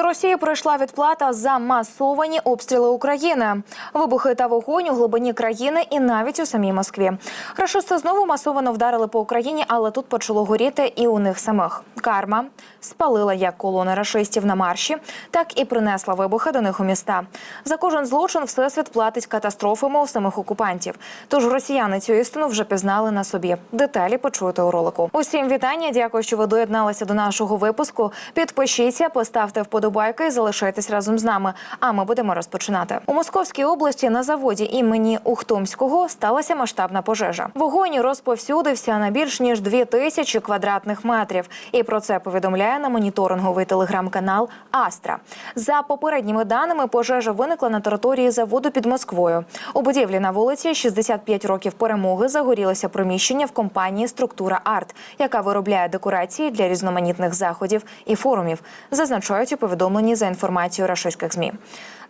До Росії прийшла відплата за масовані обстріли України, вибухи та вогонь у глибині країни і навіть у самій Москві. Рашисти знову масовано вдарили по Україні, але тут почало горіти і у них самих. Карма спалила як колони рашистів на марші, так і принесла вибухи до них у міста. За кожен злочин всесвіт платить катастрофами у самих окупантів. Тож росіяни цю істину вже пізнали на собі. Деталі почуєте у ролику. Усім вітання. Дякую, що ви доєдналися до нашого випуску. Підпишіться, поставте вподобайки і залишайтесь разом з нами. А ми будемо розпочинати. У Московській області на заводі імені Ухтомського сталася масштабна пожежа. Вогонь розповсюдився на більш ніж дві тисячі квадратних метрів. І про це повідомляє на моніторинговий телеграм-канал Астра. За попередніми даними, пожежа виникла на території заводу під Москвою. У будівлі на вулиці 65 років перемоги загорілося приміщення в компанії Структура Арт, яка виробляє декорації для різноманітних заходів і форумів. Зазначають у повідомленні за інформацією рашистських змі.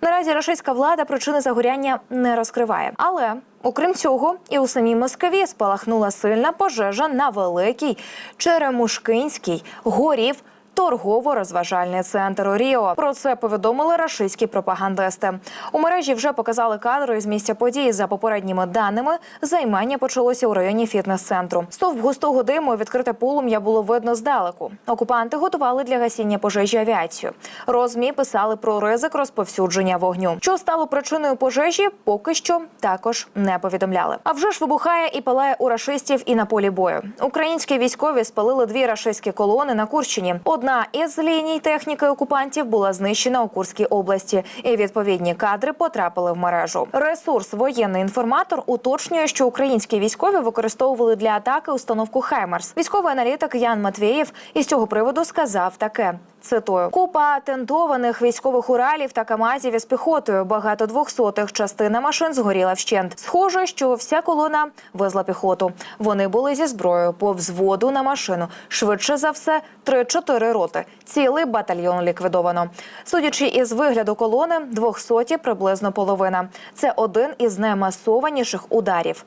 Наразі рашистська влада причини загоряння не розкриває, але окрім цього, і у самій Москві спалахнула сильна пожежа на великій Черемушкинській горів. Торгово-розважальний центр Ріо про це повідомили рашистські пропагандисти. У мережі вже показали кадри з місця події. За попередніми даними, займання почалося у районі фітнес-центру. Стовп густого диму відкрите полум'я було видно здалеку. Окупанти готували для гасіння пожежі авіацію. Розмі писали про ризик розповсюдження вогню. Що стало причиною пожежі, поки що також не повідомляли. А вже ж вибухає і палає у рашистів і на полі бою. Українські військові спалили дві рашистські колони на Курщині. Одна із ліній техніки окупантів була знищена у Курській області, і відповідні кадри потрапили в мережу. Ресурс воєнний інформатор уточнює, що українські військові використовували для атаки установку Хаймерс. Військовий аналітик Ян Матвєєв із цього приводу сказав таке. Цитую купа тентованих військових уралів та камазів із піхотою. Багато двохсотих частина машин згоріла вщент. Схоже, що вся колона везла піхоту. Вони були зі зброєю по взводу на машину. Швидше за все, 3-4 роти. Цілий батальйон ліквідовано. Судячи із вигляду колони, двохсоті приблизно половина. Це один із наймасованіших ударів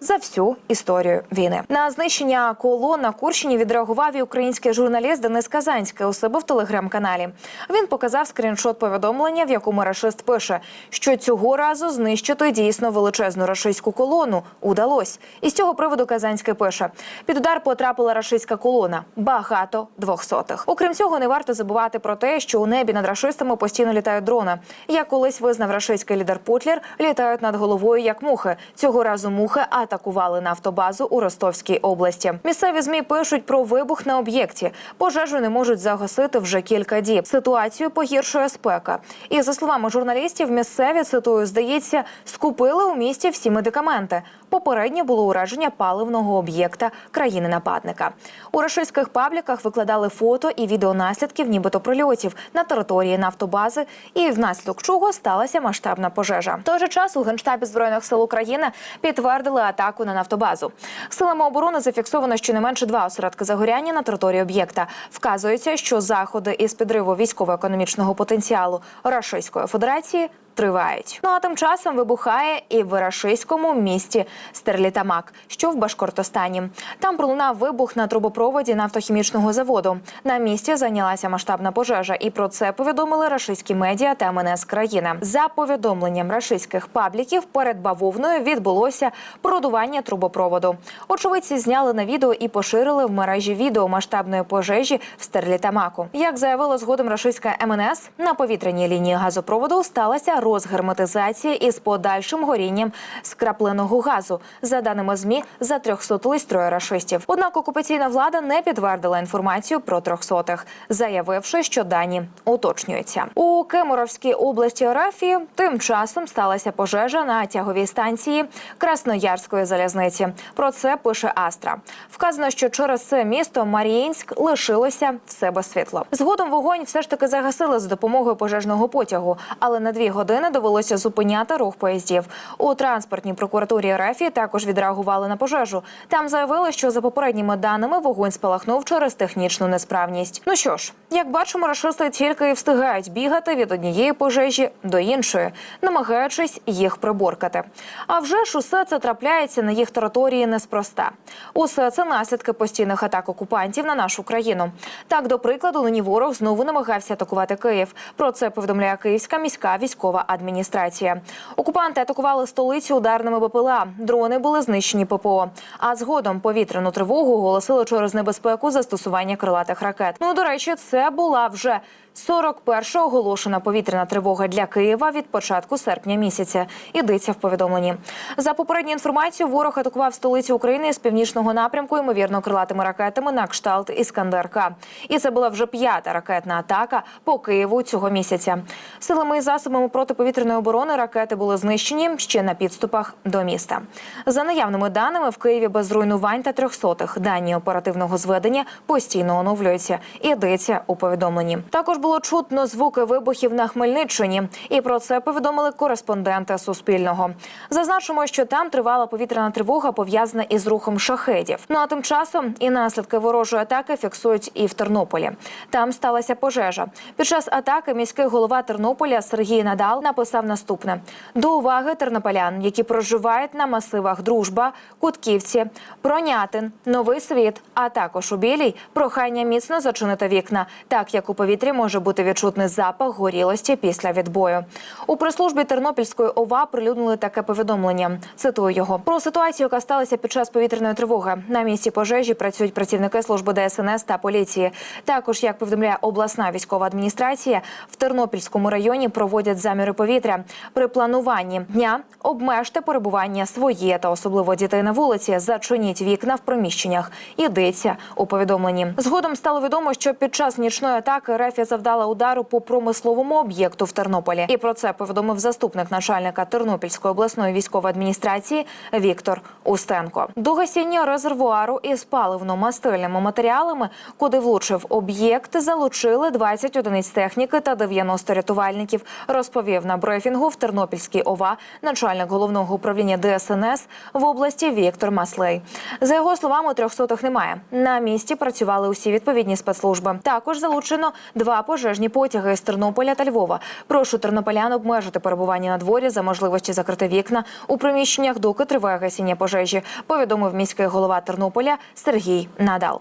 за всю історію війни. На знищення колон на Курщині відреагував і український журналіст Денис Казанський у себе в телеграм-каналі. Він показав скріншот повідомлення, в якому рашист пише, що цього разу знищити дійсно величезну рашистську колону удалось. І з цього приводу Казанський пише: під удар потрапила рашистська колона, багато двохсотих. Окрім цього, не варто забувати про те, що у небі над рашистами постійно літають дрони. Як колись визнав рашистський лідер Путлер, літають над головою як мухи. Цього разу мухи атакували нафтобазу у Ростовській області. Місцеві змі пишуть про вибух на об'єкті. Пожежу не можуть загасити вже кілька діб. Ситуацію погіршує спека. І за словами журналістів, місцеві цитую, здається, скупили у місті всі медикаменти. Попереднє було ураження паливного об'єкта країни-нападника. У рашистських пабліках викладали фото і відео наслідків, нібито прильотів на території нафтобази, і внаслідок чого сталася масштабна пожежа. В той же час у генштабі збройних сил України підтвердили атаку на нафтобазу. Силами оборони зафіксовано щонайменше два осередки загоряння на території об'єкта. Вказується, що заходи із підриву військово-економічного потенціалу Рашистської Федерації тривають. Ну а тим часом вибухає і в рашистському місті Стерлітамак, що в Башкортостані. Там пролунав вибух на трубопроводі нафтохімічного заводу. На місці зайнялася масштабна пожежа, і про це повідомили рашистські медіа та МНС країни. За повідомленням рашистських пабліків перед бавовною відбулося продування трубопроводу. Очевидці зняли на відео і поширили в мережі відео масштабної пожежі в Стерлітамаку. Як заявило згодом рашистська МНС, на повітряній лінії газопроводу сталася розгерметизація із подальшим горінням скрапленого газу. За даними змі, за 300 троє рашистів. Однак окупаційна влада не підтвердила інформацію про трьохсотих, заявивши, що дані уточнюються. У Кемеровській області Рафії тим часом сталася пожежа на тяговій станції Красноярської залізниці. Про це пише Астра. Вказано, що через це місто Маріїнськ лишилося в себе світло. Згодом вогонь все ж таки загасили за допомогою пожежного потягу, але на дві години години довелося зупиняти рух поїздів. У транспортній прокуратурі РФ також відреагували на пожежу. Там заявили, що за попередніми даними вогонь спалахнув через технічну несправність. Ну що ж, як бачимо, рашисти тільки і встигають бігати від однієї пожежі до іншої, намагаючись їх приборкати. А вже ж усе це трапляється на їх території неспроста. Усе це наслідки постійних атак окупантів на нашу країну. Так, до прикладу, нині ворог знову намагався атакувати Київ. Про це повідомляє Київська міська військова адміністрація. Окупанти атакували столицю ударними БПЛА. Дрони були знищені ППО. А згодом повітряну тривогу оголосили через небезпеку застосування крилатих ракет. Ну до речі, це була вже 41-ша оголошена повітряна тривога для Києва від початку серпня місяця. Ідеться в повідомленні. За попередню інформацію, ворог атакував столицю України з північного напрямку, ймовірно, крилатими ракетами на кшталт Іскандер-К. І це була вже п'ята ракетна атака по Києву цього місяця. Силами і засобами протиповітряної оборони ракети були знищені ще на підступах до міста. За наявними даними, в Києві без руйнувань та трьохсотих дані оперативного зведення постійно оновлюються. Ідеться у повідомленні. Також було чутно звуки вибухів на Хмельниччині, і про це повідомили кореспонденти Суспільного. Зазначимо, що там тривала повітряна тривога, пов'язана із рухом шахедів. Ну а тим часом і наслідки ворожої атаки фіксують і в Тернополі. Там сталася пожежа. Під час атаки міський голова Тернополя Сергій Надал написав наступне: до уваги тернополян, які проживають на масивах Дружба, Кутківці, Пронятин, Новий Світ, а також у Білій, прохання міцно зачинити вікна, так як у повітрі може бути відчутний запах горілості після відбою. У прес-службі Тернопільської ОВА прилюднили таке повідомлення. Цитую його про ситуацію, яка сталася під час повітряної тривоги. На місці пожежі працюють працівники служби ДСНС та поліції. Також, як повідомляє обласна військова адміністрація, в Тернопільському районі проводять заміри повітря. При плануванні дня обмежте перебування своє та особливо дітей на вулиці. Зачиніть вікна в приміщеннях. Йдеться у повідомленні. Згодом стало відомо, що під час нічної атаки Рефія завдала удару по промисловому об'єкту в Тернополі. І про це повідомив заступник начальника Тернопільської обласної військової адміністрації Віктор Устенко. До гасіння резервуару із паливно-мастильними матеріалами, куди влучив об'єкт, залучили 20 одиниць техніки та 90 рятувальників. Розповів на брифінгу в Тернопільській ОВА начальник головного управління ДСНС в області Віктор Маслей. За його словами, трьохсотих немає. На місці працювали усі відповідні спецслужби. Також залучено два пожежні потяги з Тернополя та Львова. Прошу тернополян обмежити перебування на дворі за можливості закрити вікна у приміщеннях, доки триває гасіння пожежі. Повідомив міський голова Тернополя Сергій Надал.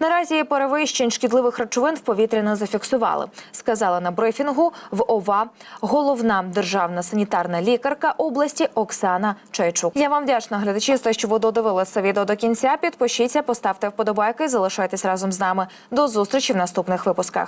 Наразі перевищень шкідливих речовин в повітрі не зафіксували. Сказала на брифінгу в ОВА головна державна санітарна лікарка області Оксана Чайчук. Я вам вдячна глядачі, за що ви додивилися відео до кінця. Підпишіться, поставте вподобайки, залишайтесь разом з нами. До зустрічі в наступних випусках.